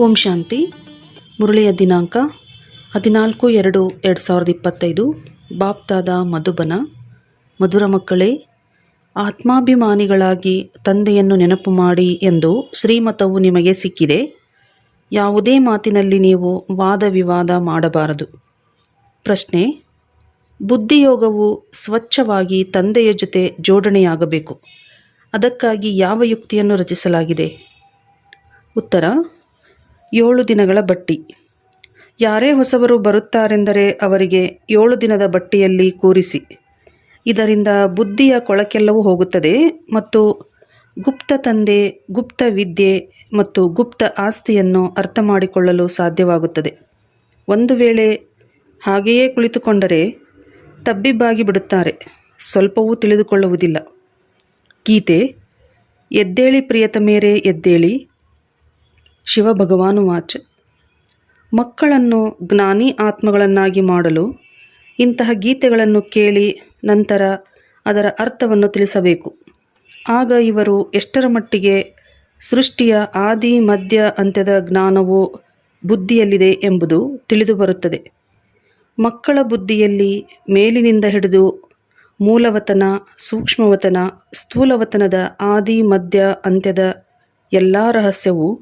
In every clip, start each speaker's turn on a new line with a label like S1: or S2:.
S1: ಓಂ ಶಾಂತಿ. ಮುರಳಿಯ ದಿನಾಂಕ ಹದಿನಾಲ್ಕು ಎರಡು ಎರಡು ಸಾವಿರದ ಇಪ್ಪತ್ತೈದು. ಬಾಪ್ತಾದ ಮಧುಬನ. ಮಧುರ ಮಕ್ಕಳೇ, ಆತ್ಮಾಭಿಮಾನಿಗಳಾಗಿ ತಂದೆಯನ್ನು ನೆನಪು ಮಾಡಿ ಎಂದು ಶ್ರೀಮತವು ನಿಮಗೆ ಸಿಕ್ಕಿದೆ. ಯಾವುದೇ ಮಾತಿನಲ್ಲಿ ನೀವು ವಾದ ವಿವಾದ ಮಾಡಬಾರದು. ಪ್ರಶ್ನೆ, ಬುದ್ಧಿಯೋಗವು ಸ್ವಚ್ಛವಾಗಿ ತಂದೆಯ ಜೊತೆ ಜೋಡಣೆಯಾಗಬೇಕು. ಅದಕ್ಕಾಗಿ ಯಾವ ಯುಕ್ತಿಯನ್ನು ರಚಿಸಲಾಗಿದೆ? ಉತ್ತರ ಏಳು ದಿನಗಳ ಬಟ್ಟಿ. ಯಾರೇ ಹೊಸವರು ಬರುತ್ತಾರೆಂದರೆ ಅವರಿಗೆ ಏಳು ದಿನದ ಬಟ್ಟಿಯಲ್ಲಿ ಕೂರಿಸಿ. ಇದರಿಂದ ಬುದ್ಧಿಯ ಕೊಳಕೆಲ್ಲವೂ ಹೋಗುತ್ತದೆ ಮತ್ತು ಗುಪ್ತ ತಂದೆ, ಗುಪ್ತ ವಿದ್ಯೆ ಮತ್ತು ಗುಪ್ತ ಆಸ್ತಿಯನ್ನು ಅರ್ಥ ಮಾಡಿಕೊಳ್ಳಲು ಸಾಧ್ಯವಾಗುತ್ತದೆ. ಒಂದು ವೇಳೆ ಹಾಗೆಯೇ ಕುಳಿತುಕೊಂಡರೆ ತಬ್ಬಿಬ್ಬಾಗಿ ಬಿಡುತ್ತಾರೆ. ಸ್ವಲ್ಪವೂ ತಿಳಿದುಕೊಳ್ಳುವುದಿಲ್ಲ. ಗೀತೆ, ಎದ್ದೇಳಿ ಪ್ರಿಯತ ಮೇರೆ, ಎದ್ದೇಳಿ. ಶಿವ ಭಗವಾನು ವಾಚ್ ಮಕ್ಕಳನ್ನು ಜ್ಞಾನಿ ಆತ್ಮಗಳನ್ನಾಗಿ ಮಾಡಲು ಇಂತಹ ಗೀತೆಗಳನ್ನು ಕೇಳಿ ನಂತರ ಅದರ ಅರ್ಥವನ್ನು ತಿಳಿಸಬೇಕು. ಆಗ ಇವರು ಎಷ್ಟರ ಮಟ್ಟಿಗೆ ಸೃಷ್ಟಿಯ ಆದಿ, ಮಧ್ಯ, ಅಂತ್ಯದ ಜ್ಞಾನವು ಬುದ್ಧಿಯಲ್ಲಿದೆ ಎಂಬುದು ತಿಳಿದು ಬರುತ್ತದೆ. ಮಕ್ಕಳ ಬುದ್ಧಿಯಲ್ಲಿ ಮೇಲಿನಿಂದ ಹಿಡಿದು ಮೂಲವತನ, ಸೂಕ್ಷ್ಮವತನ, ಸ್ಥೂಲವತನದ ಆದಿ, ಮಧ್ಯ, ಅಂತ್ಯದ ಎಲ್ಲ ರಹಸ್ಯವೂ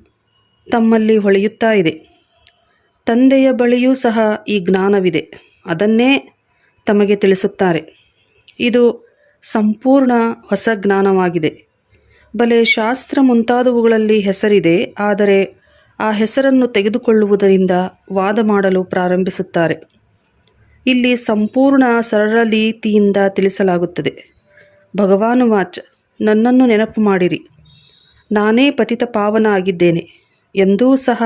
S1: ತಮ್ಮಲ್ಲಿ ಹೊಳೆಯುತ್ತಾ ಇದೆ. ತಂದೆಯ ಬಳಿಯೂ ಸಹ ಈ ಜ್ಞಾನವಿದೆ. ಅದನ್ನೇ ತಮಗೆ ತಿಳಿಸುತ್ತಾರೆ. ಇದು ಸಂಪೂರ್ಣ ಹೊಸ ಜ್ಞಾನವಾಗಿದೆ. ಬಲೆ ಶಾಸ್ತ್ರ ಮುಂತಾದವುಗಳಲ್ಲಿ ಹೆಸರಿದೆ, ಆದರೆ ಆ ಹೆಸರನ್ನು ತೆಗೆದುಕೊಳ್ಳುವುದರಿಂದ ವಾದ ಮಾಡಲು ಪ್ರಾರಂಭಿಸುತ್ತಾರೆ. ಇಲ್ಲಿ ಸಂಪೂರ್ಣ ಸರಳ ರೀತಿಯಿಂದ ತಿಳಿಸಲಾಗುತ್ತದೆ. ಭಗವಾನು ವಾಚ್, ನನ್ನನ್ನು ನೆನಪು ಮಾಡಿರಿ. ನಾನೇ ಪತಿತ ಪಾವನ ಆಗಿದ್ದೇನೆ. ಎಂದೂ ಸಹ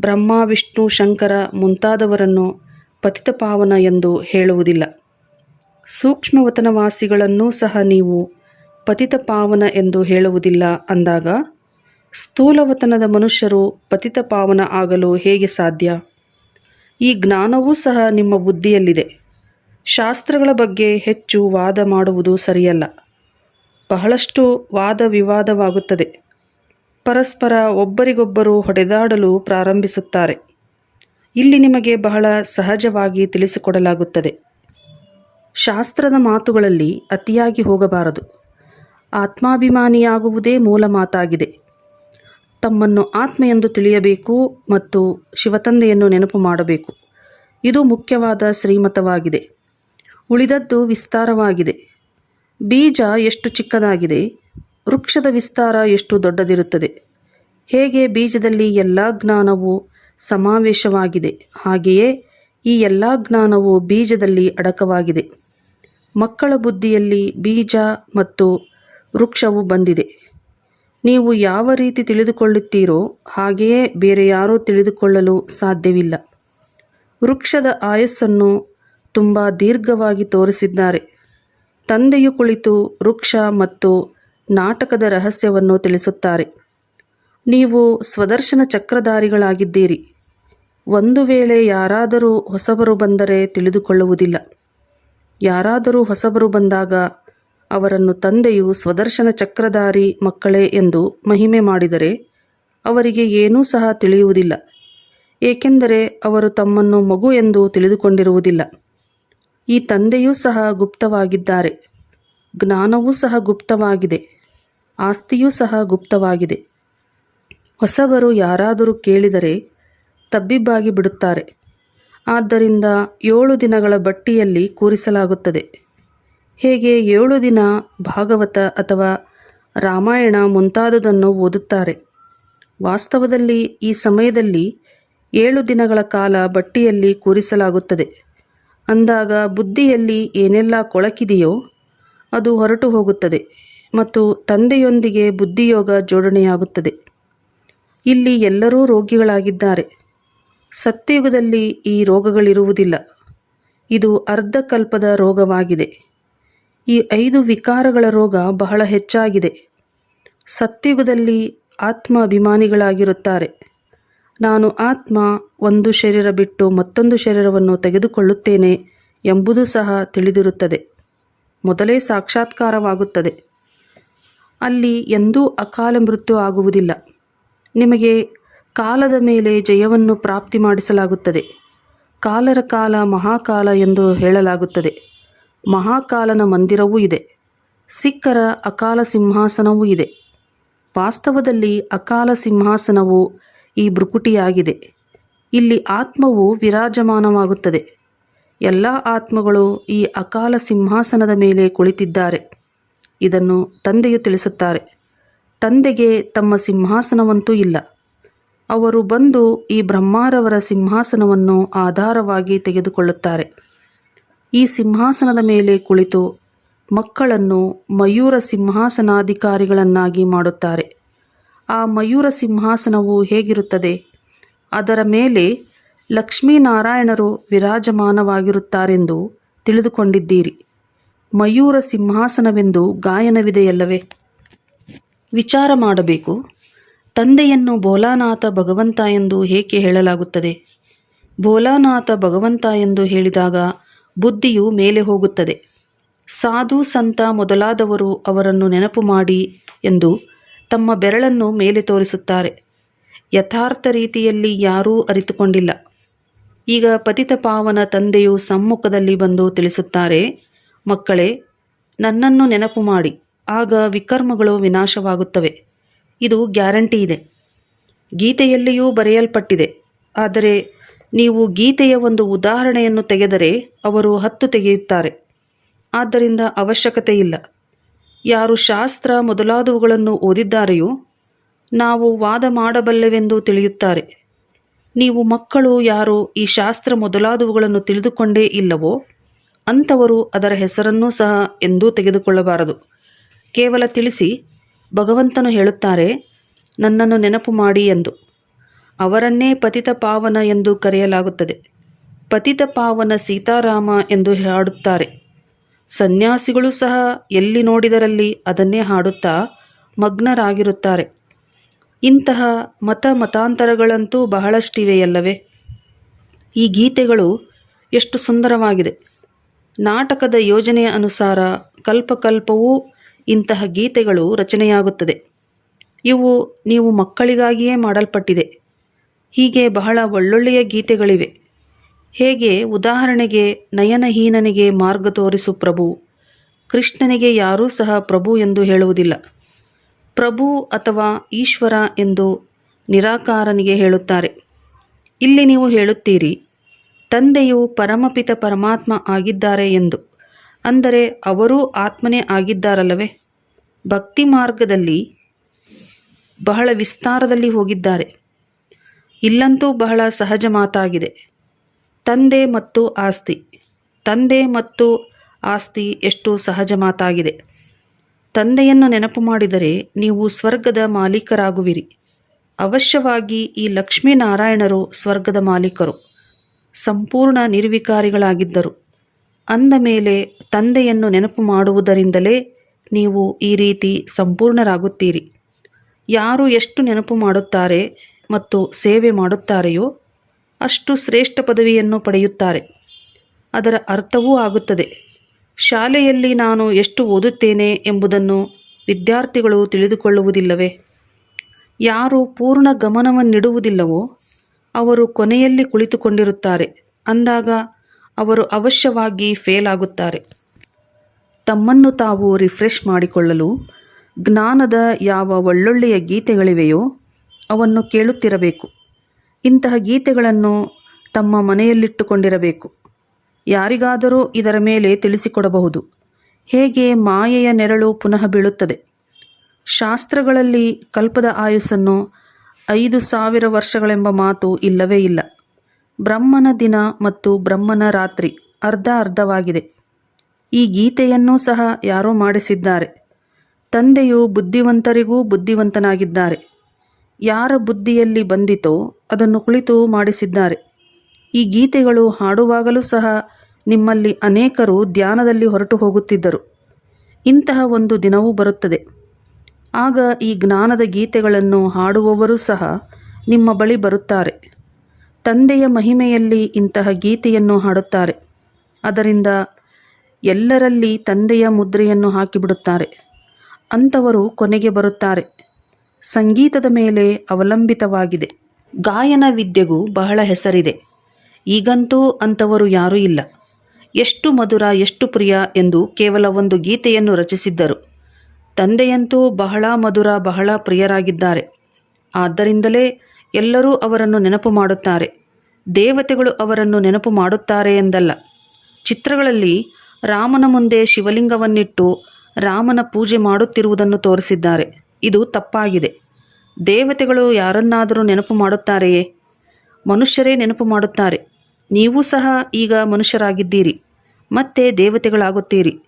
S1: ಬ್ರಹ್ಮ, ವಿಷ್ಣು, ಶಂಕರ ಮುಂತಾದವರನ್ನು ಪತಿತಪಾವನ ಎಂದು ಹೇಳುವುದಿಲ್ಲ. ಸೂಕ್ಷ್ಮವತನವಾಸಿಗಳನ್ನೂ ಸಹ ನೀವು ಪತಿತಪಾವನ ಎಂದು ಹೇಳುವುದಿಲ್ಲ ಅಂದಾಗ, ಸ್ಥೂಲವತನದ ಮನುಷ್ಯರು ಪತಿತಪಾವನ ಆಗಲು ಹೇಗೆ ಸಾಧ್ಯ? ಈ ಜ್ಞಾನವೂ ಸಹ ನಿಮ್ಮ ಬುದ್ಧಿಯಲ್ಲಿದೆ. ಶಾಸ್ತ್ರಗಳ ಬಗ್ಗೆ ಹೆಚ್ಚು ವಾದ ಮಾಡುವುದು ಸರಿಯಲ್ಲ. ಬಹಳಷ್ಟು ವಾದ ವಿವಾದವಾಗುತ್ತದೆ. ಪರಸ್ಪರ ಒಬ್ಬರಿಗೊಬ್ಬರು ಹೊಡೆದಾಡಲು ಪ್ರಾರಂಭಿಸುತ್ತಾರೆ. ಇಲ್ಲಿ ನಿಮಗೆ ಬಹಳ ಸಹಜವಾಗಿ ತಿಳಿಸಿಕೊಡಲಾಗುತ್ತದೆ. ಶಾಸ್ತ್ರದ ಮಾತುಗಳಲ್ಲಿ ಅತಿಯಾಗಿ ಹೋಗಬಾರದು. ಆತ್ಮಾಭಿಮಾನಿಯಾಗುವುದೇ ಮೂಲ ಮಾತಾಗಿದೆ. ತಮ್ಮನ್ನು ಆತ್ಮ ಎಂದು ತಿಳಿಯಬೇಕು ಮತ್ತು ಶಿವತಂದೆಯನ್ನು ನೆನಪು ಮಾಡಬೇಕು. ಇದು ಮುಖ್ಯವಾದ ಶ್ರೀಮತವಾಗಿದೆ. ಉಳಿದದ್ದು ವಿಸ್ತಾರವಾಗಿದೆ. ಬೀಜ ಎಷ್ಟು ಚಿಕ್ಕದಾಗಿದೆ ವೃಕ್ಷದ ವಿಸ್ತಾರ ಎಷ್ಟು ದೊಡ್ಡದಿರುತ್ತದೆ? ಹೇಗೆ ಬೀಜದಲ್ಲಿ ಎಲ್ಲ ಜ್ಞಾನವು ಸಮಾವೇಶವಾಗಿದೆ, ಹಾಗೆಯೇ ಈ ಎಲ್ಲ ಜ್ಞಾನವು ಬೀಜದಲ್ಲಿ ಅಡಕವಾಗಿದೆ. ಮಕ್ಕಳ ಬುದ್ಧಿಯಲ್ಲಿ ಬೀಜ ಮತ್ತು ವೃಕ್ಷವು ಬಂದಿದೆ. ನೀವು ಯಾವ ರೀತಿ ತಿಳಿದುಕೊಳ್ಳುತ್ತೀರೋ, ಹಾಗೆಯೇ ಬೇರೆ ಯಾರೂ ತಿಳಿದುಕೊಳ್ಳಲು ಸಾಧ್ಯವಿಲ್ಲ. ವೃಕ್ಷದ ಆಯಸ್ಸನ್ನು ತುಂಬ ದೀರ್ಘವಾಗಿ ತೋರಿಸಿದ್ದಾರೆ. ತಂದೆಯು ಕುಳಿತು ವೃಕ್ಷ ಮತ್ತು ನಾಟಕದ ರಹಸ್ಯವನ್ನು ತಿಳಿಸುತ್ತಾರೆ. ನೀವು ಸ್ವದರ್ಶನ ಚಕ್ರಧಾರಿಗಳಾಗಿದ್ದೀರಿ. ಒಂದು ವೇಳೆ ಯಾರಾದರೂ ಹೊಸಬರು ಬಂದರೆ ತಿಳಿದುಕೊಳ್ಳುವುದಿಲ್ಲ. ಯಾರಾದರೂ ಹೊಸಬರು ಬಂದಾಗ ಅವರನ್ನು ತಂದೆಯು ಸ್ವದರ್ಶನ ಚಕ್ರಧಾರಿ ಮಕ್ಕಳೇ ಎಂದು ಮಹಿಮೆ ಮಾಡಿದರೆ ಅವರಿಗೆ ಏನೂ ಸಹ ತಿಳಿಯುವುದಿಲ್ಲ. ಏಕೆಂದರೆ ಅವರು ತಮ್ಮನ್ನು ಮಗು ಎಂದು ತಿಳಿದುಕೊಂಡಿರುವುದಿಲ್ಲ. ಈ ತಂದೆಯೂ ಸಹ ಗುಪ್ತವಾಗಿದ್ದಾರೆ. ಜ್ಞಾನವೂ ಸಹ ಗುಪ್ತವಾಗಿದೆ. ಆಸ್ತಿಯೂ ಸಹ ಗುಪ್ತವಾಗಿದೆ. ಹೊಸಬರು ಯಾರಾದರೂ ಕೇಳಿದರೆ ತಬ್ಬಿಬ್ಬಾಗಿ ಬಿಡುತ್ತಾರೆ. ಆದ್ದರಿಂದ ಏಳು ದಿನಗಳ ಬಟ್ಟಿಯಲ್ಲಿ ಕೂರಿಸಲಾಗುತ್ತದೆ. ಹೇಗೆ ಏಳು ದಿನ ಭಾಗವತ ಅಥವಾ ರಾಮಾಯಣ ಮುಂತಾದುದನ್ನು ಓದುತ್ತಾರೆ? ವಾಸ್ತವದಲ್ಲಿ ಈ ಸಮಯದಲ್ಲಿ ಏಳು ದಿನಗಳ ಕಾಲ ಬಟ್ಟಿಯಲ್ಲಿ ಕೂರಿಸಲಾಗುತ್ತದೆ. ಅಂದಾಗ ಬುದ್ಧಿಯಲ್ಲಿ ಏನೆಲ್ಲ ಕೊಳಕಿದೆಯೋ ಅದು ಹೊರಟು ಹೋಗುತ್ತದೆ. ಮತ್ತು ತಂದೆಯೊಂದಿಗೆ ಬುದ್ಧಿಯೋಗ ಜೋಡಣೆಯಾಗುತ್ತದೆ. ಇಲ್ಲಿ ಎಲ್ಲರೂ ರೋಗಿಗಳಾಗಿದ್ದಾರೆ. ಸತ್ಯಯುಗದಲ್ಲಿ ಈ ರೋಗಗಳಿರುವುದಿಲ್ಲ. ಇದು ಅರ್ಧಕಲ್ಪದ ರೋಗವಾಗಿದೆ. ಈ ಐದು ವಿಕಾರಗಳ ರೋಗ ಬಹಳ ಹೆಚ್ಚಾಗಿದೆ. ಸತ್ಯಯುಗದಲ್ಲಿ ಆತ್ಮ ಅಭಿಮಾನಿಗಳಾಗಿರುತ್ತಾರೆ ನಾನು ಆತ್ಮ ಒಂದು ಶರೀರ ಬಿಟ್ಟು ಮತ್ತೊಂದು ಶರೀರವನ್ನು ತೆಗೆದುಕೊಳ್ಳುತ್ತೇನೆ ಎಂಬುದು ಸಹ ತಿಳಿದಿರುತ್ತದೆ. ಮೊದಲೇ ಸಾಕ್ಷಾತ್ಕಾರವಾಗುತ್ತದೆ. ಅಲ್ಲಿ ಎಂದೂ ಅಕಾಲ ಮೃತ್ಯು ಆಗುವುದಿಲ್ಲ. ನಿಮಗೆ ಕಾಲದ ಮೇಲೆ ಜಯವನ್ನು ಪ್ರಾಪ್ತಿ ಮಾಡಿಸಲಾಗುತ್ತದೆ. ಕಾಲರ ಕಾಲ ಮಹಾಕಾಲ ಎಂದು ಹೇಳಲಾಗುತ್ತದೆ. ಮಹಾಕಾಲನ ಮಂದಿರವೂ ಇದೆ. ಸಿಕ್ಕರ ಅಕಾಲ ಸಿಂಹಾಸನವೂ ಇದೆ. ವಾಸ್ತವದಲ್ಲಿ ಅಕಾಲ ಸಿಂಹಾಸನವು ಈ ಭೃಕುಟಿಯಾಗಿದೆ. ಇಲ್ಲಿ ಆತ್ಮವು ವಿರಾಜಮಾನವಾಗುತ್ತದೆ. ಎಲ್ಲ ಆತ್ಮಗಳು ಈ ಅಕಾಲ ಸಿಂಹಾಸನದ ಮೇಲೆ ಕುಳಿತಿದ್ದಾರೆ. ಇದನ್ನು ತಂದೆಯು ತಿಳಿಸುತ್ತಾರೆ. ತಂದೆಗೆ ತಮ್ಮ ಸಿಂಹಾಸನವಂತೂ ಇಲ್ಲ. ಅವರು ಬಂದು ಈ ಬ್ರಹ್ಮಾರವರ ಸಿಂಹಾಸನವನ್ನು ಆಧಾರವಾಗಿ ತೆಗೆದುಕೊಳ್ಳುತ್ತಾರೆ. ಈ ಸಿಂಹಾಸನದ ಮೇಲೆ ಕುಳಿತು ಮಕ್ಕಳನ್ನು ಮಯೂರ ಸಿಂಹಾಸನಾಧಿಕಾರಿಗಳನ್ನಾಗಿ ಮಾಡುತ್ತಾರೆ. ಆ ಮಯೂರ ಸಿಂಹಾಸನವು ಹೇಗಿರುತ್ತದೆ? ಅದರ ಮೇಲೆ ಲಕ್ಷ್ಮೀನಾರಾಯಣರು ವಿರಾಜಮಾನವಾಗಿರುತ್ತಾರೆಂದು ತಿಳಿದುಕೊಂಡಿದ್ದೀರಿ. ಮಯೂರ ಸಿಂಹಾಸನವೆಂದು ಗಾಯನವಿದೆಯಲ್ಲವೇ? ವಿಚಾರ ಮಾಡಬೇಕು. ತಂದೆಯನ್ನು ಭೋಲಾನಾಥ ಭಗವಂತ ಎಂದು ಏಕೆ ಹೇಳಲಾಗುತ್ತದೆ? ಭೋಲಾನಾಥ ಭಗವಂತ ಎಂದು ಹೇಳಿದಾಗ ಬುದ್ಧಿಯು ಮೇಲೆ ಹೋಗುತ್ತದೆ. ಸಾಧು ಸಂತ ಮೊದಲಾದವರು ಅವರನ್ನು ನೆನಪು ಮಾಡಿ ಎಂದು ತಮ್ಮ ಬೆರಳನ್ನು ಮೇಲೆ ತೋರಿಸುತ್ತಾರೆ. ಯಥಾರ್ಥ ರೀತಿಯಲ್ಲಿ ಯಾರೂ ಅರಿತುಕೊಂಡಿಲ್ಲ. ಈಗ ಪತಿತ ಪಾವನ ತಂದೆಯು ಸಮ್ಮುಖದಲ್ಲಿ ಬಂದು ತಿಳಿಸುತ್ತಾರೆ ಮಕ್ಕಳೇ, ನನ್ನನ್ನು ನೆನಪು ಮಾಡಿ, ಆಗ ವಿಕರ್ಮಗಳು ವಿನಾಶವಾಗುತ್ತವೆ. ಇದು ಗ್ಯಾರಂಟಿ ಇದೆ. ಗೀತೆಯಲ್ಲಿಯೂ ಬರೆಯಲ್ಪಟ್ಟಿದೆ. ಆದರೆ ನೀವು ಗೀತೆಯ ಒಂದು ಉದಾಹರಣೆಯನ್ನು ತೆಗೆದರೆ ಅವರು ಹತ್ತು ತೆಗೆಯುತ್ತಾರೆ. ಆದ್ದರಿಂದ ಅವಶ್ಯಕತೆ ಇಲ್ಲ. ಯಾರು ಶಾಸ್ತ್ರ ಮೊದಲಾದವುಗಳನ್ನು ಓದಿದ್ದಾರೆಯೋ, ನಾವು ವಾದ ಮಾಡಬಲ್ಲೆವೆಂದು ತಿಳಿಯುತ್ತಾರೆ. ನೀವು ಮಕ್ಕಳು ಯಾರು ಈ ಶಾಸ್ತ್ರ ಮೊದಲಾದವುಗಳನ್ನು ತಿಳಿದುಕೊಂಡೇ ಇಲ್ಲವೋ ಅಂಥವರು ಅದರ ಹೆಸರನ್ನೂ ಸಹ ಎಂದೂ ತೆಗೆದುಕೊಳ್ಳಬಾರದು. ಕೇವಲ ತಿಳಿಸಿ, ಭಗವಂತನು ಹೇಳುತ್ತಾರೆ, ನನ್ನನ್ನು ನೆನಪು ಮಾಡಿ ಎಂದು. ಅವರನ್ನೇ ಪತಿತ ಪಾವನ ಎಂದು ಕರೆಯಲಾಗುತ್ತದೆ. ಪತಿತ ಪಾವನ ಸೀತಾರಾಮ ಎಂದು ಹಾಡುತ್ತಾರೆ. ಸನ್ಯಾಸಿಗಳು ಸಹ ಎಲ್ಲಿ ನೋಡಿದರಲ್ಲಿ ಅದನ್ನೇ ಹಾಡುತ್ತಾ ಮಗ್ನರಾಗಿರುತ್ತಾರೆ. ಇಂತಹ ಮತ ಮತಾಂತರಗಳಂತೂ ಬಹಳಷ್ಟಿವೆಯಲ್ಲವೇ? ಈ ಗೀತೆಗಳು ಎಷ್ಟು ಸುಂದರವಾಗಿದೆ. ನಾಟಕದ ಯೋಜನೆಯ ಅನುಸಾರ ಕಲ್ಪಕಲ್ಪವೂ ಇಂತಹ ಗೀತೆಗಳು ರಚನೆಯಾಗುತ್ತದೆ. ಇವು ನೀವು ಮಕ್ಕಳಿಗಾಗಿಯೇ ಮಾಡಲ್ಪಟ್ಟಿದೆ. ಹೀಗೆ ಬಹಳ ಒಳ್ಳೊಳ್ಳೆಯ ಗೀತೆಗಳಿವೆ. ಹೇಗೆ ಉದಾಹರಣೆಗೆ ನಯನಹೀನನಿಗೆ ಮಾರ್ಗ ತೋರಿಸು ಪ್ರಭು, ಕೃಷ್ಣನಿಗೆ ಯಾರೂ ಸಹ ಪ್ರಭು ಎಂದು ಹೇಳುವುದಿಲ್ಲ. ಪ್ರಭು ಅಥವಾ ಈಶ್ವರ ಎಂದು ನಿರಾಕಾರನಿಗೆ ಹೇಳುತ್ತಾರೆ. ಇಲ್ಲಿ ನೀವು ಹೇಳುತ್ತೀರಿ ತಂದೆಯು ಪರಮಪಿತ ಪರಮಾತ್ಮ ಆಗಿದ್ದಾರೆ ಎಂದು. ಅಂದರೆ ಅವರೂ ಆತ್ಮನೇ ಆಗಿದ್ದಾರಲ್ಲವೇ? ಭಕ್ತಿ ಮಾರ್ಗದಲ್ಲಿ ಬಹಳ ವಿಸ್ತಾರದಲ್ಲಿ ಹೋಗಿದ್ದಾರೆ. ಇಲ್ಲಂತೂ ಬಹಳ ಸಹಜ ಮಾತಾಗಿದೆ. ತಂದೆ ಮತ್ತು ಆಸ್ತಿ. ತಂದೆ ಮತ್ತು ಆಸ್ತಿ ಎಷ್ಟು ಸಹಜ ಮಾತಾಗಿದೆ. ತಂದೆಯನ್ನು ನೆನಪು ಮಾಡಿದರೆ ನೀವು ಸ್ವರ್ಗದ ಮಾಲೀಕರಾಗುವಿರಿ. ಅವಶ್ಯವಾಗಿ ಈ ಲಕ್ಷ್ಮೀನಾರಾಯಣರು ಸ್ವರ್ಗದ ಮಾಲೀಕರು. ಸಂಪೂರ್ಣ ನಿರ್ವಿಕಾರಿಗಳಾಗಿದ್ದರು. ಅಂದ ಮೇಲೆ ತಂದೆಯನ್ನು ನೆನಪು ಮಾಡುವುದರಿಂದಲೇ ನೀವು ಈ ರೀತಿ ಸಂಪೂರ್ಣರಾಗುತ್ತೀರಿ. ಯಾರು ಎಷ್ಟು ನೆನಪು ಮಾಡುತ್ತಾರೆ ಮತ್ತು ಸೇವೆ ಮಾಡುತ್ತಾರೆಯೋ ಅಷ್ಟು ಶ್ರೇಷ್ಠ ಪದವಿಯನ್ನು ಪಡೆಯುತ್ತಾರೆ. ಅದರ ಅರ್ಥವೂ ಆಗುತ್ತದೆ. ಶಾಲೆಯಲ್ಲಿ ನಾನು ಎಷ್ಟು ಓದುತ್ತೇನೆ ಎಂಬುದನ್ನು ವಿದ್ಯಾರ್ಥಿಗಳು ತಿಳಿದುಕೊಳ್ಳುವುದಿಲ್ಲವೇ? ಯಾರು ಪೂರ್ಣ ಗಮನವನ್ನಿಡುವುದಿಲ್ಲವೋ ಅವರು ಕೊನೆಯಲ್ಲಿ ಕುಳಿತುಕೊಂಡಿರುತ್ತಾರೆ. ಅಂದಾಗ ಅವರು ಅವಶ್ಯವಾಗಿ ಫೇಲ್ ಆಗುತ್ತಾರೆ. ತಮ್ಮನ್ನು ತಾವು ರಿಫ್ರೆಶ್ ಮಾಡಿಕೊಳ್ಳಲು ಜ್ಞಾನದ ಯಾವ ಒಳ್ಳೊಳ್ಳೆಯ ಗೀತೆಗಳಿವೆಯೋ ಅವನ್ನು ಕೇಳುತ್ತಿರಬೇಕು. ಇಂತಹ ಗೀತೆಗಳನ್ನು ತಮ್ಮ ಮನೆಯಲ್ಲಿಟ್ಟುಕೊಂಡಿರಬೇಕು. ಯಾರಿಗಾದರೂ ಇದರ ಮೇಲೆ ತಿಳಿಸಿಕೊಡಬಹುದು. ಹೇಗೆ ಮಾಯೆಯ ನೆರಳು ಪುನಃ ಬೀಳುತ್ತದೆ. ಶಾಸ್ತ್ರಗಳಲ್ಲಿ ಕಲ್ಪದ ಆಯುಸ್ಸನ್ನು ಐದು ಸಾವಿರ ವರ್ಷಗಳೆಂಬ ಮಾತು ಇಲ್ಲವೇ ಇಲ್ಲ. ಬ್ರಹ್ಮನ ದಿನ ಮತ್ತು ಬ್ರಹ್ಮನ ರಾತ್ರಿ ಅರ್ಧ ಅರ್ಧವಾಗಿದೆ. ಈ ಗೀತೆಯನ್ನೂ ಸಹ ಯಾರೋ ಮಾಡಿಸಿದ್ದಾರೆ. ತಂದೆಯು ಬುದ್ಧಿವಂತರಿಗೂ ಬುದ್ಧಿವಂತನಾಗಿದ್ದಾರೆ. ಯಾರ ಬುದ್ಧಿಯಲ್ಲಿ ಬಂದಿತೋ ಅದನ್ನು ಕುಳಿತು ಮಾಡಿಸಿದ್ದಾರೆ. ಈ ಗೀತೆಗಳು ಹಾಡುವಾಗಲೂ ಸಹ ನಿಮ್ಮಲ್ಲಿ ಅನೇಕರು ಧ್ಯಾನದಲ್ಲಿ ಹೊರಟು ಹೋಗುತ್ತಿದ್ದರು. ಇಂತಹ ಒಂದು ದಿನವೂ ಬರುತ್ತದೆ. ಆಗ ಈ ಜ್ಞಾನದ ಗೀತೆಗಳನ್ನು ಹಾಡುವವರೂ ಸಹ ನಿಮ್ಮ ಬಳಿ ಬರುತ್ತಾರೆ. ತಂದೆಯ ಮಹಿಮೆಯಲ್ಲಿ ಇಂತಹ ಗೀತೆಯನ್ನು ಹಾಡುತ್ತಾರೆ. ಅದರಿಂದ ಎಲ್ಲರಲ್ಲಿ ತಂದೆಯ ಮುದ್ರೆಯನ್ನು ಹಾಕಿಬಿಡುತ್ತಾರೆ. ಅಂಥವರು ಕೊನೆಗೆ ಬರುತ್ತಾರೆ. ಸಂಗೀತದ ಮೇಲೆ ಅವಲಂಬಿತವಾಗಿದೆ. ಗಾಯನ ವಿದ್ಯೆಗೂ ಬಹಳ ಹೆಸರಿದೆ. ಈಗಂತೂ ಅಂಥವರು ಯಾರೂ ಇಲ್ಲ. ಎಷ್ಟು ಮಧುರ, ಎಷ್ಟು ಪ್ರಿಯ ಎಂದು ಕೇವಲ ಒಂದು ಗೀತೆಯನ್ನು ರಚಿಸಿದ್ದರು. ತಂದೆಯಂತೂ ಬಹಳ ಮಧುರ, ಬಹಳ ಪ್ರಿಯರಾಗಿದ್ದಾರೆ. ಆದ್ದರಿಂದಲೇ ಎಲ್ಲರೂ ಅವರನ್ನು ನೆನಪು ಮಾಡುತ್ತಾರೆ. ದೇವತೆಗಳು ಅವರನ್ನು ನೆನಪು ಮಾಡುತ್ತಾರೆ ಎಂದಲ್ಲ. ಚಿತ್ರಗಳಲ್ಲಿ ರಾಮನ ಮುಂದೆ ಶಿವಲಿಂಗವನ್ನಿಟ್ಟು ರಾಮನ ಪೂಜೆ ಮಾಡುತ್ತಿರುವುದನ್ನು ತೋರಿಸಿದ್ದಾರೆ. ಇದು ತಪ್ಪಾಗಿದೆ. ದೇವತೆಗಳು ಯಾರನ್ನಾದರೂ ನೆನಪು ಮಾಡುತ್ತಾರೆಯೇ? ಮನುಷ್ಯರೇ ನೆನಪು ಮಾಡುತ್ತಾರೆ. ನೀವು ಸಹ ಈಗ ಮನುಷ್ಯರಾಗಿದ್ದೀರಿ. ಮತ್ತೆ ದೇವತೆಗಳಾಗುತ್ತೀರಿ.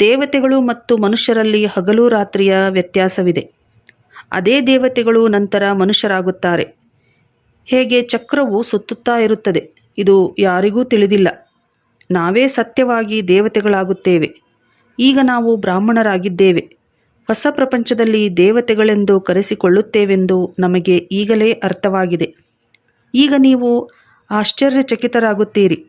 S1: ದೇವತೆಗಳು ಮತ್ತು ಮನುಷ್ಯರಲ್ಲಿ ಹಗಲು ರಾತ್ರಿಯ ವ್ಯತ್ಯಾಸವಿದೆ. ಅದೇ ದೇವತೆಗಳು ನಂತರ ಮನುಷ್ಯರಾಗುತ್ತಾರೆ. ಹೇಗೆ ಚಕ್ರವು ಸುತ್ತುತ್ತಾ ಇರುತ್ತದೆ, ಇದು ಯಾರಿಗೂ ತಿಳಿದಿಲ್ಲ. ನಾವೇ ಸತ್ಯವಾಗಿ ದೇವತೆಗಳಾಗುತ್ತೇವೆ. ಈಗ ನಾವು ಬ್ರಾಹ್ಮಣರಾಗಿದ್ದೇವೆ. ಹೊಸ ಪ್ರಪಂಚದಲ್ಲಿ ದೇವತೆಗಳೆಂದು ಕರೆಸಿಕೊಳ್ಳುತ್ತೇವೆಂದು ನಮಗೆ ಈಗಲೇ ಅರ್ಥವಾಗಿದೆ. ಈಗ ನೀವು ಆಶ್ಚರ್ಯಚಕಿತರಾಗುತ್ತೀರಿ.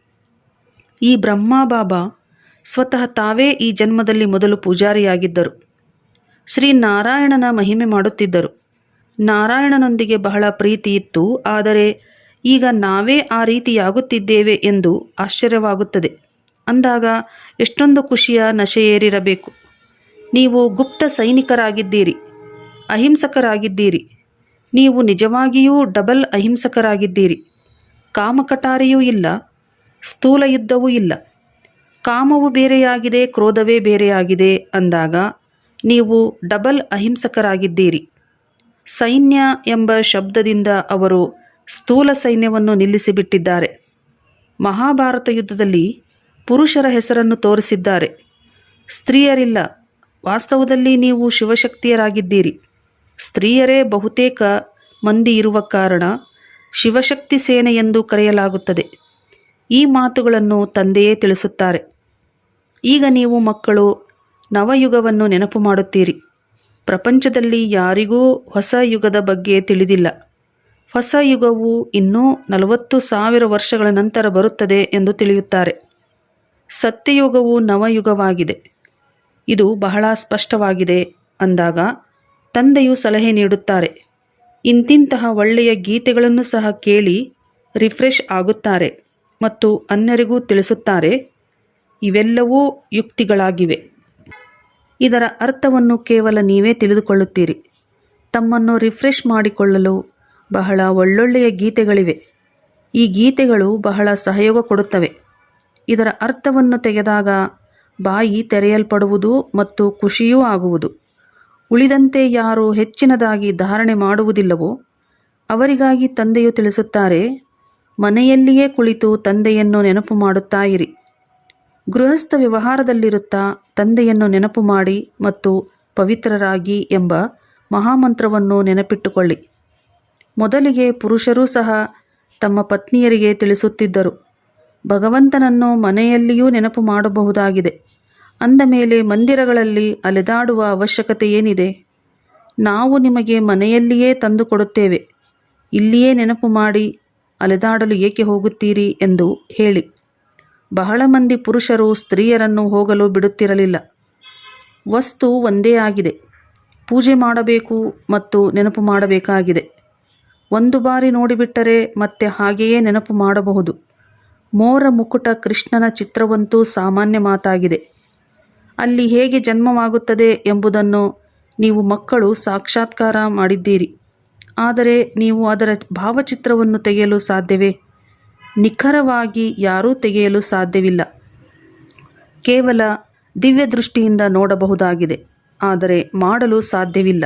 S1: ಈ ಬ್ರಹ್ಮ ಬಾಬಾ ಸ್ವತಃ ತಾವೇ ಈ ಜನ್ಮದಲ್ಲಿ ಮೊದಲು ಪೂಜಾರಿಯಾಗಿದ್ದರು. ಶ್ರೀ ನಾರಾಯಣನ ಮಹಿಮೆ ಮಾಡುತ್ತಿದ್ದರು. ನಾರಾಯಣನೊಂದಿಗೆ ಬಹಳ ಪ್ರೀತಿ ಇತ್ತು, ಆದರೆ ಈಗ ನಾವೇ ಆ ರೀತಿಯಾಗುತ್ತಿದ್ದೇವೆ ಎಂದು ಆಶ್ಚರ್ಯವಾಗುತ್ತದೆ. ಅಂದಾಗ ಎಷ್ಟೊಂದು ಖುಷಿಯ ನಶೆಯೇರಿರಬೇಕು ನೀವು ಗುಪ್ತ ಸೈನಿಕರಾಗಿದ್ದೀರಿ, ಅಹಿಂಸಕರಾಗಿದ್ದೀರಿ. ನೀವು ನಿಜವಾಗಿಯೂ ಡಬಲ್ ಅಹಿಂಸಕರಾಗಿದ್ದೀರಿ. ಕಾಮಕಟಾರಿಯೂ ಇಲ್ಲ ಸ್ಥೂಲ ಯುದ್ಧವೂ ಇಲ್ಲ. ಕಾಮವು ಬೇರೆಯಾಗಿದೆ, ಕ್ರೋಧವೇ ಬೇರೆಯಾಗಿದೆ ಅಂದಾಗ ನೀವು ಡಬಲ್ ಅಹಿಂಸಕರಾಗಿದ್ದೀರಿ. ಸೈನ್ಯ ಎಂಬ ಶಬ್ದದಿಂದ ಅವರು ಸ್ಥೂಲ ಸೈನ್ಯವನ್ನು ನಿಲ್ಲಿಸಿಬಿಟ್ಟಿದ್ದಾರೆ. ಮಹಾಭಾರತ ಯುದ್ಧದಲ್ಲಿ ಪುರುಷರ ಹೆಸರನ್ನು ತೋರಿಸಿದ್ದಾರೆ. ಸ್ತ್ರೀಯರಿಲ್ಲ, ವಾಸ್ತವದಲ್ಲಿ ನೀವು ಶಿವಶಕ್ತಿಯರಾಗಿದ್ದೀರಿ. ಸ್ತ್ರೀಯರೇ ಬಹುತೇಕ ಮಂದಿ ಇರುವ ಕಾರಣ ಶಿವಶಕ್ತಿ ಸೇನೆ ಎಂದು ಕರೆಯಲಾಗುತ್ತದೆ. ಈ ಮಾತುಗಳನ್ನು ತಂದೆಯೇ ತಿಳಿಸುತ್ತಾರೆ. ಈಗ ನೀವು ಮಕ್ಕಳು, ನವಯುಗವನ್ನು ನೆನಪು ಮಾಡುತ್ತೀರಿ. ಪ್ರಪಂಚದಲ್ಲಿ ಯಾರಿಗೂ ಹೊಸ ಯುಗದ ಬಗ್ಗೆ ತಿಳಿದಿಲ್ಲ. ಹೊಸ ಯುಗವು ಇನ್ನೂ ನಲವತ್ತು ಸಾವಿರ ವರ್ಷಗಳ ನಂತರ ಬರುತ್ತದೆ ಎಂದು ತಿಳಿಯುತ್ತಾರೆ. ಸತ್ಯಯುಗವು ನವಯುಗವಾಗಿದೆ. ಇದು ಬಹಳ ಸ್ಪಷ್ಟವಾಗಿದೆ ಅಂದಾಗ ತಂದೆಯು ಸಲಹೆ ನೀಡುತ್ತಾರೆ. ಇಂತಿಂತಹ ಒಳ್ಳೆಯ ಗೀತೆಗಳನ್ನು ಸಹ ಕೇಳಿ ರಿಫ್ರೆಶ್ ಆಗುತ್ತಾರೆ ಮತ್ತು ಅನ್ಯರಿಗೂ ತಿಳಿಸುತ್ತಾರೆ. ಇವೆಲ್ಲವೂ ಯುಕ್ತಿಗಳಾಗಿವೆ. ಇದರ ಅರ್ಥವನ್ನು ಕೇವಲ ನೀವೇ ತಿಳಿದುಕೊಳ್ಳುತ್ತೀರಿ. ತಮ್ಮನ್ನು ರಿಫ್ರೆಶ್ ಮಾಡಿಕೊಳ್ಳಲು ಬಹಳ ಒಳ್ಳೊಳ್ಳೆಯ ಗೀತೆಗಳಿವೆ. ಈ ಗೀತೆಗಳು ಬಹಳ ಸಹಯೋಗ ಕೊಡುತ್ತವೆ. ಇದರ ಅರ್ಥವನ್ನು ತೆಗೆದಾಗ ಬಾಯಿ ತೆರೆಯಲ್ಪಡುವುದು ಮತ್ತು ಖುಷಿಯೂ ಆಗುವುದು. ಉಳಿದಂತೆ ಯಾರು ಹೆಚ್ಚಿನದಾಗಿ ಧಾರಣೆ ಮಾಡುವುದಿಲ್ಲವೋ, ಅವರಿಗಾಗಿ ತಂದೆಯು ತಿಳಿಸುತ್ತಾರೆ, ಮನೆಯಲ್ಲಿಯೇ ಕುಳಿತು ತಂದೆಯನ್ನು ನೆನಪು ಮಾಡುತ್ತಾ ಇರಿ. ಗೃಹಸ್ಥ ವ್ಯವಹಾರದಲ್ಲಿರುತ್ತಾ ತಂದೆಯನ್ನು ನೆನಪು ಮಾಡಿ ಮತ್ತು ಪವಿತ್ರರಾಗಿ ಎಂಬ ಮಹಾಮಂತ್ರವನ್ನು ನೆನಪಿಟ್ಟುಕೊಳ್ಳಿ. ಮೊದಲಿಗೆ ಪುರುಷರೂ ಸಹ ತಮ್ಮ ಪತ್ನಿಯರಿಗೆ ತಿಳಿಸುತ್ತಿದ್ದರು. ಭಗವಂತನನ್ನು ಮನೆಯಲ್ಲಿಯೂ ನೆನಪು ಮಾಡಬಹುದಾಗಿದೆ. ಅಂದ ಮೇಲೆ ಮಂದಿರಗಳಲ್ಲಿ ಅಲೆದಾಡುವ ಅವಶ್ಯಕತೆ ಏನಿದೆ ನಾವು ನಿಮಗೆ ಮನೆಯಲ್ಲಿಯೇ ತಂದು ಕೊಡುತ್ತೇವೆ. ಇಲ್ಲಿಯೇ ನೆನಪು ಮಾಡಿ ಅಲೆದಾಡಲು ಏಕೆ ಹೋಗುತ್ತೀರಿ ಎಂದು ಹೇಳಿ. ಬಹಳ ಮಂದಿ ಪುರುಷರು ಸ್ತ್ರೀಯರನ್ನು ಹೋಗಲು ಬಿಡುತ್ತಿರಲಿಲ್ಲ. ವಸ್ತು ಒಂದೇ ಆಗಿದೆ. ಪೂಜೆ ಮಾಡಬೇಕು ಮತ್ತು ನೆನಪು ಮಾಡಬೇಕಾಗಿದೆ. ಒಂದು ಬಾರಿ ನೋಡಿಬಿಟ್ಟರೆ ಮತ್ತೆ ಹಾಗೆಯೇ ನೆನಪು ಮಾಡಬಹುದು. ಮೋರ ಮುಕುಟ ಕೃಷ್ಣನ ಚಿತ್ರವಂತೂ ಸಾಮಾನ್ಯ ಮಾತಾಗಿದೆ. ಅಲ್ಲಿ ಹೇಗೆ ಜನ್ಮವಾಗುತ್ತದೆ ಎಂಬುದನ್ನು ನೀವು ಮಕ್ಕಳು ಸಾಕ್ಷಾತ್ಕಾರ ಮಾಡಿದ್ದೀರಿ. ಆದರೆ ನೀವು ಅದರ ಭಾವಚಿತ್ರವನ್ನು ತೆಗೆಯಲು ಸಾಧ್ಯವೇ? ನಿಖರವಾಗಿ ಯಾರೂ ತೆಗೆಯಲು ಸಾಧ್ಯವಿಲ್ಲ. ಕೇವಲ ದಿವ್ಯ ದೃಷ್ಟಿಯಿಂದ ನೋಡಬಹುದಾಗಿದೆ, ಆದರೆ ಮಾಡಲು ಸಾಧ್ಯವಿಲ್ಲ.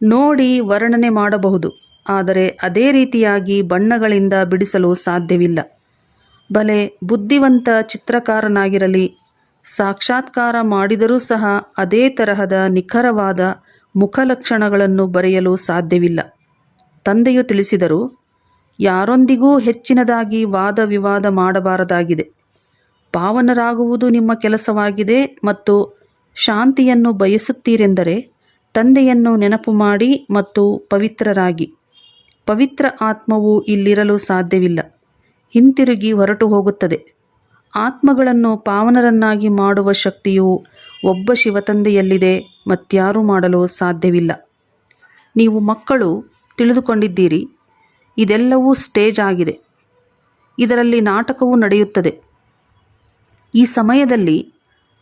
S1: ನೋಡಿ ವರ್ಣನೆ ಮಾಡಬಹುದು, ಆದರೆ ಅದೇ ರೀತಿಯಾಗಿ ಬಣ್ಣಗಳಿಂದ ಬಿಡಿಸಲು ಸಾಧ್ಯವಿಲ್ಲ. ಬಲೆ ಬುದ್ಧಿವಂತ ಚಿತ್ರಕಾರನಾಗಿರಲಿ, ಸಾಕ್ಷಾತ್ಕಾರ ಮಾಡಿದರೂ ಸಹ ಅದೇ ತರಹದ ನಿಖರವಾದ ಮುಖಲಕ್ಷಣಗಳನ್ನು ಬರೆಯಲು ಸಾಧ್ಯವಿಲ್ಲ. ತಂದೆಯು ತಿಳಿಸಿದರು ಯಾರೊಂದಿಗೂ ಹೆಚ್ಚಿನದಾಗಿ ವಾದ ವಿವಾದ ಮಾಡಬಾರದಾಗಿದೆ. ಪಾವನರಾಗುವುದು ನಿಮ್ಮ ಕೆಲಸವಾಗಿದೆ ಮತ್ತು ಶಾಂತಿಯನ್ನು ಬಯಸುತ್ತೀರೆಂದರೆ ತಂದೆಯನ್ನು ನೆನಪು ಮಾಡಿ ಮತ್ತು ಪವಿತ್ರರಾಗಿ. ಪವಿತ್ರ ಆತ್ಮವು ಇಲ್ಲಿರಲು ಸಾಧ್ಯವಿಲ್ಲ. ಹಿಂತಿರುಗಿ ಹೊರಟು ಹೋಗುತ್ತದೆ. ಆತ್ಮಗಳನ್ನು ಪಾವನರನ್ನಾಗಿ ಮಾಡುವ ಶಕ್ತಿಯು ಒಬ್ಬ ಶಿವತಂದೆಯಲ್ಲಿದೆ ಮತ್ಯಾರೂ ಮಾಡಲು ಸಾಧ್ಯವಿಲ್ಲ. ನೀವು ಮಕ್ಕಳು ತಿಳಿದುಕೊಂಡಿದ್ದೀರಿ. ಇದೆಲ್ಲವೂ ಸ್ಟೇಜ್ ಆಗಿದೆ. ಇದರಲ್ಲಿ ನಾಟಕವು ನಡೆಯುತ್ತದೆ. ಈ ಸಮಯದಲ್ಲಿ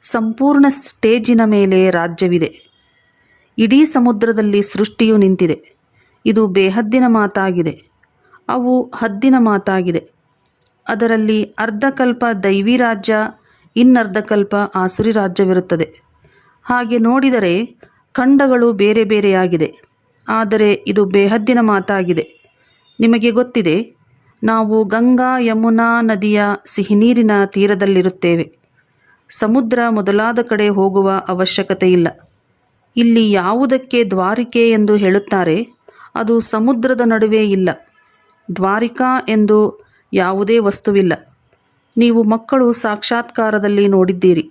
S1: ಸಂಪೂರ್ಣ ಸ್ಟೇಜಿನ ಮೇಲೆ ರಾಜ್ಯವಿದೆ. ಇಡೀ ಸಮುದ್ರದಲ್ಲಿ ಸೃಷ್ಟಿಯು ನಿಂತಿದೆ. ಇದು ಬೇಹದ್ದಿನ ಮಾತಾಗಿದೆ. ಅವು ಹದ್ದಿನ ಮಾತಾಗಿದೆ. ಅದರಲ್ಲಿ ಅರ್ಧಕಲ್ಪ ದೈವಿ ರಾಜ್ಯ, ಇನ್ನರ್ಧಕಲ್ಪ ಆಸುರಿ ರಾಜ್ಯವಿರುತ್ತದೆ. ಹಾಗೆ ನೋಡಿದರೆ ಖಂಡಗಳು ಬೇರೆ ಬೇರೆಯಾಗಿದೆ. ಆದರೆ ಇದು ಬೇಹದ್ದಿನ ಮಾತಾಗಿದೆ. ನಿಮಗೆ ಗೊತ್ತಿದೆ, ನಾವು ಗಂಗಾ ಯಮುನಾ ನದಿಯ ಸಿಹಿನೀರಿನ ತೀರದಲ್ಲಿರುತ್ತೇವೆ. ಸಮುದ್ರ ಮೊದಲಾದ ಕಡೆ ಹೋಗುವ ಅವಶ್ಯಕತೆ ಇಲ್ಲ ಇಲ್ಲಿ ಯಾವುದಕ್ಕೆ ದ್ವಾರಿಕೆ ಎಂದು ಹೇಳುತ್ತಾರೆ, ಅದು ಸಮುದ್ರದ ನಡುವೆ ಇಲ್ಲ. ದ್ವಾರಿಕಾ ಎಂದು ಯಾವುದೇ ವಸ್ತುವಿಲ್ಲ. ನೀವು ಮಕ್ಕಳು ಸಾಕ್ಷಾತ್ಕಾರದಲ್ಲಿ ನೋಡಿದ್ದೀರಿ.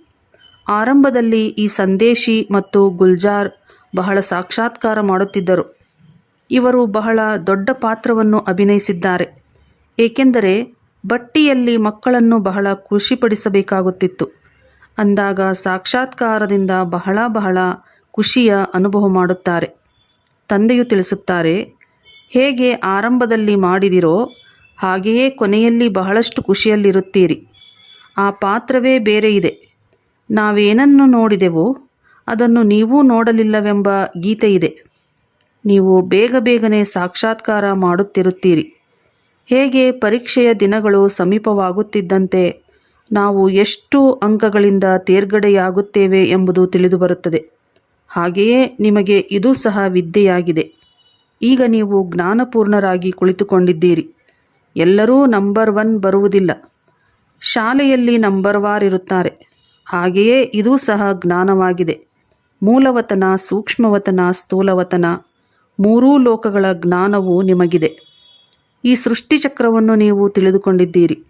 S1: ಆರಂಭದಲ್ಲಿ ಈ ಸಂದೇಶಿ ಮತ್ತು ಗುಲ್ಜಾರ್ ಬಹಳ ಸಾಕ್ಷಾತ್ಕಾರ ಮಾಡುತ್ತಿದ್ದರು. ಇವರು ಬಹಳ ದೊಡ್ಡ ಪಾತ್ರವನ್ನು ಅಭಿನಯಿಸಿದ್ದಾರೆ. ಏಕೆಂದರೆ ಬಟ್ಟಿಯಲ್ಲಿ ಮಕ್ಕಳನ್ನು ಬಹಳ ಖುಷಿಪಡಿಸಬೇಕಾಗುತ್ತಿತ್ತು. ಅಂದಾಗ ಸಾಕ್ಷಾತ್ಕಾರದಿಂದ ಬಹಳ ಬಹಳ ಖುಷಿಯ ಅನುಭವ ಮಾಡುತ್ತಾರೆ. ತಂದೆಯು ತಿಳಿಸುತ್ತಾರೆ, ಹೇಗೆ ಆರಂಭದಲ್ಲಿ ಮಾಡಿದಿರೋ ಹಾಗೆಯೇ ಕೊನೆಯಲ್ಲಿ ಬಹಳಷ್ಟು ಖುಷಿಯಲ್ಲಿರುತ್ತೀರಿ. ಆ ಪಾತ್ರವೇ ಬೇರೆ ಇದೆ. ನಾವೇನನ್ನು ನೋಡಿದೆವೋ ಅದನ್ನು ನೀವೂ ನೋಡಲಿಲ್ಲವೆಂಬ ಗೀತೆ ಇದೆ ನೀವು ಬೇಗ ಬೇಗನೆ ಸಾಕ್ಷಾತ್ಕಾರ ಮಾಡುತ್ತಿರುತ್ತೀರಿ. ಹೇಗೆ ಪರೀಕ್ಷೆಯ ದಿನಗಳು ಸಮೀಪವಾಗುತ್ತಿದ್ದಂತೆ ನಾವು ಎಷ್ಟು ಅಂಕಗಳಿಂದ ತೇರ್ಗಡೆಯಾಗುತ್ತೇವೆ ಎಂಬುದು ತಿಳಿದುಬರುತ್ತದೆ. ಹಾಗೆಯೇ ನಿಮಗೆ ಇದು ಸಹ ವಿದ್ಯೆಯಾಗಿದೆ. ಈಗ ನೀವು ಜ್ಞಾನಪೂರ್ಣರಾಗಿ ಕುಳಿತುಕೊಂಡಿದ್ದೀರಿ. ಎಲ್ಲರೂ ನಂಬರ್ ಒನ್ ಬರುವುದಿಲ್ಲ. ಶಾಲೆಯಲ್ಲಿ ನಂಬರ್ ವಾರ್ ಇರುತ್ತಾರೆ. ಹಾಗೆಯೇ ಇದೂ ಸಹ ಜ್ಞಾನವಾಗಿದೆ. ಮೂಲವತನ, ಸೂಕ್ಷ್ಮವತನ, ಸ್ಥೂಲವತನ ಮೂರೂ ಲೋಕಗಳ ಜ್ಞಾನವು ನಿಮಗಿದೆ. ಈ ಸೃಷ್ಟಿಚಕ್ರವನ್ನು ನೀವು ತಿಳಿದುಕೊಂಡಿದ್ದೀರಿ.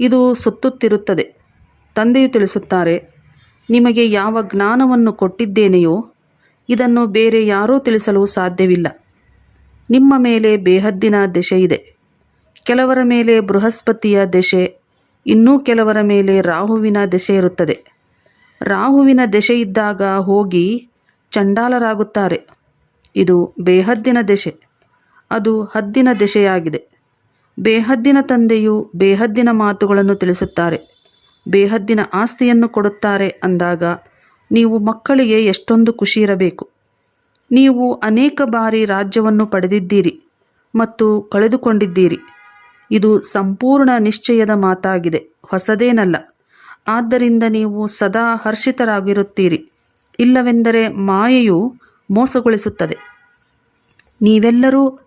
S1: ಇದು ಸುತ್ತುತ್ತಿರುತ್ತದೆ. ತಂದೆಯು ತಿಳಿಸುತ್ತಾರೆ, ನಿಮಗೆ ಯಾವ ಜ್ಞಾನವನ್ನು ಕೊಟ್ಟಿದ್ದೇನೆಯೋ ಇದನ್ನು ಬೇರೆ ಯಾರೂ ತಿಳಿಸಲು ಸಾಧ್ಯವಿಲ್ಲ. ನಿಮ್ಮ ಮೇಲೆ ಬೇಹದ್ದಿನ ದೆಶೆ ಇದೆ ಕೆಲವರ ಮೇಲೆ ಬೃಹಸ್ಪತಿಯ ದೆಶೆ ಇನ್ನೂ ಕೆಲವರ ಮೇಲೆ ರಾಹುವಿನ ದೆಶೆ ಇರುತ್ತದೆ. ರಾಹುವಿನ ದೆಶೆ ಇದ್ದಾಗ ಹೋಗಿ ಚಂಡಾಲರಾಗುತ್ತಾರೆ. ಇದು ಬೇಹದ್ದಿನ ದೆಸೆ. ಅದು ಹದ್ದಿನ ದೆಸೆಯಾಗಿದೆ. ಬೇಹದ್ದಿನ ತಂದೆಯು ಬೇಹದ್ದಿನ ಮಾತುಗಳನ್ನು ತಿಳಿಸುತ್ತಾರೆ. ಬೇಹದ್ದಿನ ಆಸ್ತಿಯನ್ನು ಕೊಡುತ್ತಾರೆ ಅಂದಾಗ ನೀವು ಮಕ್ಕಳಿಗೆ ಎಷ್ಟೊಂದು ಖುಷಿ ಇರಬೇಕು ನೀವು ಅನೇಕ ಬಾರಿ ರಾಜ್ಯವನ್ನು ಪಡೆದಿದ್ದೀರಿ ಮತ್ತು ಕಳೆದುಕೊಂಡಿದ್ದೀರಿ. ಇದು ಸಂಪೂರ್ಣ ನಿಶ್ಚಯದ ಮಾತಾಗಿದೆ, ಹೊಸದೇನಲ್ಲ. ಆದ್ದರಿಂದ ನೀವು ಸದಾ ಹರ್ಷಿತರಾಗಿರುತ್ತೀರಿ. ಇಲ್ಲವೆಂದರೆ ಮಾಯೆಯು ಮೋಸಗೊಳಿಸುತ್ತದೆ. ನೀವೆಲ್ಲರೂ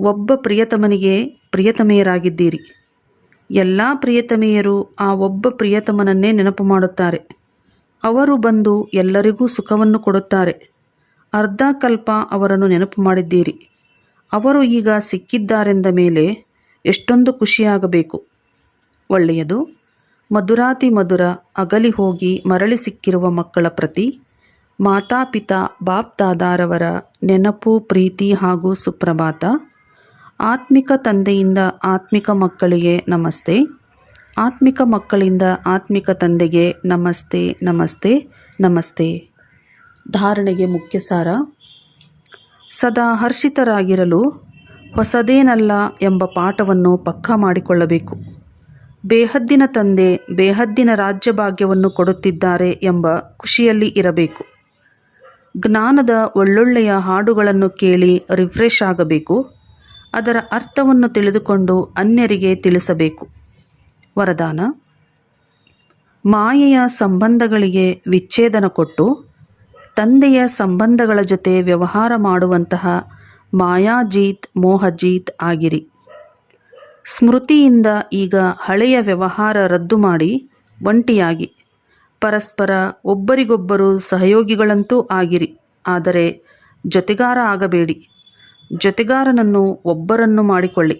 S1: ಒಬ್ಬ ಪ್ರಿಯತಮನಿಗೆ ಪ್ರಿಯತಮೆಯರಾಗಿದ್ದೀರಿ. ಎಲ್ಲ ಪ್ರಿಯತಮೆಯರು ಆ ಒಬ್ಬ ಪ್ರಿಯತಮನನ್ನೇ ನೆನಪು ಮಾಡುತ್ತಾರೆ. ಅವರು ಬಂದು ಎಲ್ಲರಿಗೂ ಸುಖವನ್ನು ಕೊಡುತ್ತಾರೆ. ಅರ್ಧ ಕಲ್ಪ ಅವರನ್ನು ನೆನಪು ಮಾಡಿದ್ದೀರಿ. ಅವರು ಈಗ ಸಿಕ್ಕಿದ್ದಾರೆಂದ ಮೇಲೆ ಎಷ್ಟೊಂದು ಖುಷಿಯಾಗಬೇಕು. ಒಳ್ಳೆಯದು, ಮಧುರಾತಿ ಮಧುರ ಅಗಲಿ ಹೋಗಿ ಮರಳಿ ಸಿಕ್ಕಿರುವ ಮಕ್ಕಳ ಪ್ರತಿ ಮಾತಾಪಿತಾ ಬಾಪ್ತಾದಾರವರ ನೆನಪು, ಪ್ರೀತಿ ಹಾಗೂ ಸುಪ್ರಭಾತ. ಆತ್ಮಿಕ ತಂದೆಯಿಂದ ಆತ್ಮಿಕ ಮಕ್ಕಳಿಗೆ ನಮಸ್ತೆ. ಆತ್ಮಿಕ ಮಕ್ಕಳಿಂದ ಆತ್ಮಿಕ ತಂದೆಗೆ ನಮಸ್ತೆ ನಮಸ್ತೆ ನಮಸ್ತೆ. ಧಾರಣೆಗೆ ಮುಖ್ಯ ಸಾರ. ಸದಾ ಹರ್ಷಿತರಾಗಿರಲು ಹೊಸದೇನಲ್ಲ ಎಂಬ ಪಾಠವನ್ನು ಪಕ್ಕಾ ಮಾಡಿಕೊಳ್ಳಬೇಕು. ಬೇಹದ್ದಿನ ತಂದೆ, ಬೇಹದ್ದಿನ ರಾಜ್ಯಭಾಗ್ಯವನ್ನು ಕೊಡುತ್ತಿದ್ದಾರೆ ಎಂಬ ಖುಷಿಯಲ್ಲಿ ಇರಬೇಕು. ಜ್ಞಾನದ ಒಳ್ಳೊಳ್ಳೆಯ ಹಾಡುಗಳನ್ನು ಕೇಳಿ ರಿಫ್ರೆಶ್ ಆಗಬೇಕು. ಅದರ ಅರ್ಥವನ್ನು ತಿಳಿದುಕೊಂಡು ಅನ್ಯರಿಗೆ ತಿಳಿಸಬೇಕು. ವರದಾನ, ಮಾಯೆಯ ಸಂಬಂಧಗಳಿಗೆ ವಿಚ್ಛೇದನ ಕೊಟ್ಟು, ತಂದೆಯ ಸಂಬಂಧಗಳ ಜೊತೆ ವ್ಯವಹಾರ ಮಾಡುವಂತಹ ಮಾಯಾಜೀತ್, ಮೋಹಜೀತ್ ಆಗಿರಿ. ಸ್ಮೃತಿಯಿಂದ ಈಗ ಹಳೆಯ ವ್ಯವಹಾರ ರದ್ದು ಮಾಡಿ, ಒಂಟಿಯಾಗಿ. ಪರಸ್ಪರ ಒಬ್ಬರಿಗೊಬ್ಬರು ಸಹಯೋಗಿಗಳಂತೂ ಆಗಿರಿ, ಆದರೆ ಜೊತೆಗಾರ ಆಗಬೇಡಿ. ಜೊತೆಗಾರನನ್ನು ಒಬ್ಬರನ್ನು ಮಾಡಿಕೊಳ್ಳಿ.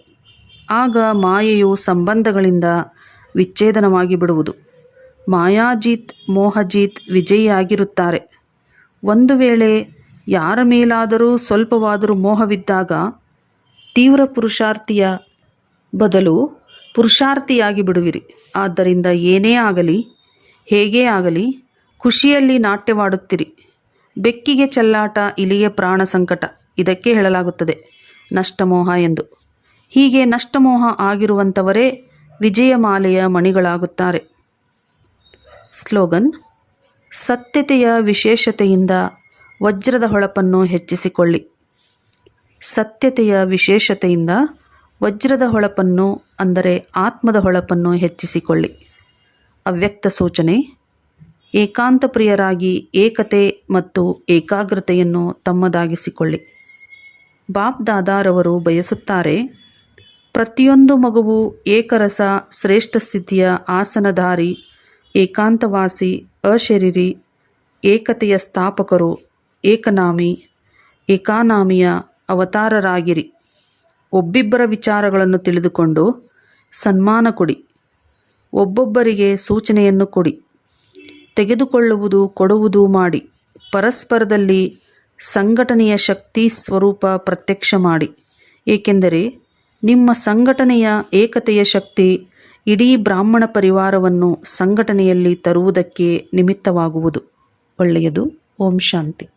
S1: ಆಗ ಮಾಯೆಯು ಸಂಬಂಧಗಳಿಂದ ವಿಚ್ಛೇದನವಾಗಿ ಬಿಡುವುದು ಮಾಯಾಜೀತ್, ಮೋಹಜೀತ್ ವಿಜಯಿಯಾಗಿರುತ್ತಾರೆ. ಒಂದು ವೇಳೆ ಯಾರ ಮೇಲಾದರೂ ಸ್ವಲ್ಪವಾದರೂ ಮೋಹವಿದ್ದಾಗ ತೀವ್ರ ಪುರುಷಾರ್ಥಿಯ ಬದಲು ಪುರುಷಾರ್ಥಿಯಾಗಿ ಬಿಡುವಿರಿ ಆದ್ದರಿಂದ ಏನೇ ಆಗಲಿ ಹೇಗೇ ಆಗಲಿ, ಖುಷಿಯಲ್ಲಿ ನಾಟ್ಯವಾಡುತ್ತಿರಿ ಬೆಕ್ಕಿಗೆ ಚೆಲ್ಲಾಟ ಇಲಿಯ ಪ್ರಾಣ ಸಂಕಟ, ಇದಕ್ಕೆ ಹೇಳಲಾಗುತ್ತದೆ, ನಷ್ಟಮೋಹ ಎಂದು. ಹೀಗೆ ನಷ್ಟಮೋಹ ಆಗಿರುವಂಥವರೇ ವಿಜಯಮಾಲೆಯ ಮಣಿಗಳಾಗುತ್ತಾರೆ. ಸ್ಲೋಗನ್, ಸತ್ಯತೆಯ ವಿಶೇಷತೆಯಿಂದ ವಜ್ರದ ಹೊಳಪನ್ನು ಹೆಚ್ಚಿಸಿಕೊಳ್ಳಿ. ಸತ್ಯತೆಯ ವಿಶೇಷತೆಯಿಂದ ವಜ್ರದ ಹೊಳಪನ್ನು, ಅಂದರೆ ಆತ್ಮದ ಹೊಳಪನ್ನು ಹೆಚ್ಚಿಸಿಕೊಳ್ಳಿ. ಅವ್ಯಕ್ತ ಸೂಚನೆ ಏಕಾಂತ ಪ್ರಿಯರಾಗಿ ಏಕತೆ ಮತ್ತು ಏಕಾಗ್ರತೆಯನ್ನು ತಮ್ಮದಾಗಿಸಿಕೊಳ್ಳಿ. ಬಾಪ್ ದಾದಾರವರು ಬಯಸುತ್ತಾರೆ, ಪ್ರತಿಯೊಂದು ಮಗುವು ಏಕರಸ ಶ್ರೇಷ್ಠ ಸ್ಥಿತಿಯ ಆಸನಧಾರಿ ಏಕಾಂತವಾಸಿ, ಅಶರೀರಿ, ಏಕತೆಯ ಸ್ಥಾಪಕರು, ಏಕನಾಮಿ, ಏಕಾನಾಮಿಯ ಅವತಾರರಾಗಿರಿ. ಒಬ್ಬಿಬ್ಬರ ವಿಚಾರಗಳನ್ನು ತಿಳಿದುಕೊಂಡು ಸನ್ಮಾನ ಕೊಡಿ. ಒಬ್ಬೊಬ್ಬರಿಗೆ ಸೂಚನೆಯನ್ನು ಕೊಡಿ. ತೆಗೆದುಕೊಳ್ಳುವುದು ಕೊಡುವುದು ಮಾಡಿ. ಪರಸ್ಪರದಲ್ಲಿ ಸಂಘಟನೆಯ ಶಕ್ತಿ ಸ್ವರೂಪ ಪ್ರತ್ಯಕ್ಷ ಮಾಡಿ. ಏಕೆಂದರೆ ನಿಮ್ಮ ಸಂಘಟನೆಯ ಏಕತೆಯ ಶಕ್ತಿ ಇಡೀ ಬ್ರಾಹ್ಮಣ ಪರಿವಾರವನ್ನು ಸಂಘಟನೆಯಲ್ಲಿ ತರುವುದಕ್ಕೆ ನಿಮಿತ್ತವಾಗುವುದು. ಒಳ್ಳೆಯದು. ಓಂ ಶಾಂತಿ.